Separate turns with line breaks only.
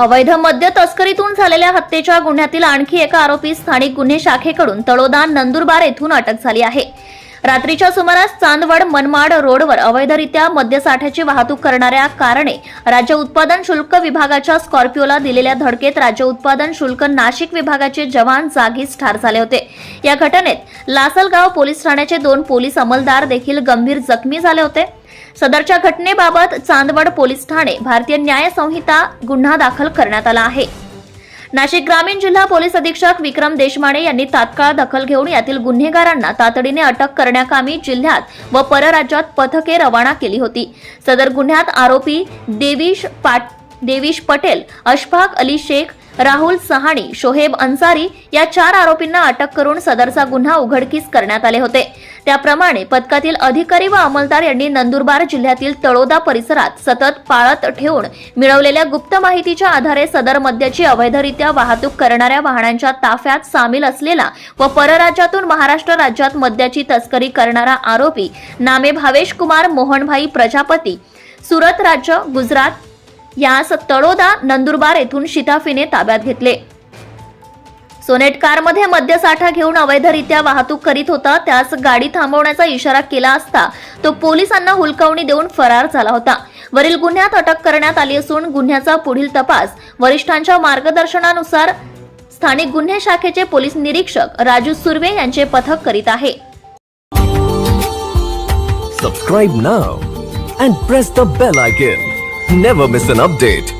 अवैध मद्य तस्करीतून झालेल्या हत्येच्या गुन्ह्यातील आणखी एका आरोपी स्थानिक गुन्हे शाखेकडून तळोदा नंदुरबार येथून अटक झाली आहे. रात्रीच्या सुमारास चांदवड मनमाड रोडवर अवैधरित्या मद्यसाठ्याची वाहतूक करणाऱ्या कारणे राज्य उत्पादन शुल्क विभागाच्या स्कॉर्पिओला दिलेल्या धडकेत राज्य उत्पादन शुल्क नाशिक विभागाचे जवान जागीच ठार झाले होते. या घटनेत लासलगाव पोलीस ठाण्याचे दोन पोलीस अंमलदार देखील गंभीर जखमी झाले होते. सदरच्या घटनेबाबत चांदवड पोलीस ठाणे भारतीय न्याय संहिता गुन्हा दाखल करण्यात आला आहे. नाशिक ग्रामीण जिल्हा पोलीस अधीक्षक विक्रम देशमाने यांनी तात्काळ दखल घेऊन यातील गुन्हेगारांना तातडीने अटक करण्याकामी जिल्ह्यात व परराज्यात पथके रवाना केली होती. सदर गुन्ह्यात आरोपी देवीश पाट देवीश पटेल अशफाक अली शेख राहुल सहाणी शोहेब अन्सारी या चार आरोपींना अटक करून सदरचा गुन्हा उघडकीस करण्यात आले होते. त्याप्रमाणे पथकातील अधिकारी व अंमलदार यांनी नंदुरबार जिल्ह्यातील तळोदा परिसरात सतत पाळत ठेवून मिळवलेल्या गुप्त माहितीच्या आधारे सदर मद्याची अवैधरित्या वाहतूक करणाऱ्या वाहनांच्या ताफ्यात सामील असलेला व परराज्यातून महाराष्ट्र राज्यात मद्याची तस्करी करणारा आरोपी नामे भावेश कुमार मोहनभाई प्रजापती सुरत राज्य गुजरात यास तळोदा नंदुरबार येथून शिताफीने ताब्यात घेतले. सोनेट कारमध्ये मद्यसाठा घेऊन अवैधरित्या वाहतूक करीत होता. त्यास गाडी थांबवण्याचा इशारा केला असता तो पोलिसांना हुलकावणी देऊन फरार झाला होता. वरील गुन्ह्यात अटक करण्यात आली असून गुन्ह्याचा पुढील तपास वरिष्ठांच्या मार्गदर्शनानुसार स्थानिक गुन्हे शाखेचे पोलीस निरीक्षक राजू सुर्वे यांचे पथक करीत आहे.
Subscribe now and press the bell icon never miss an update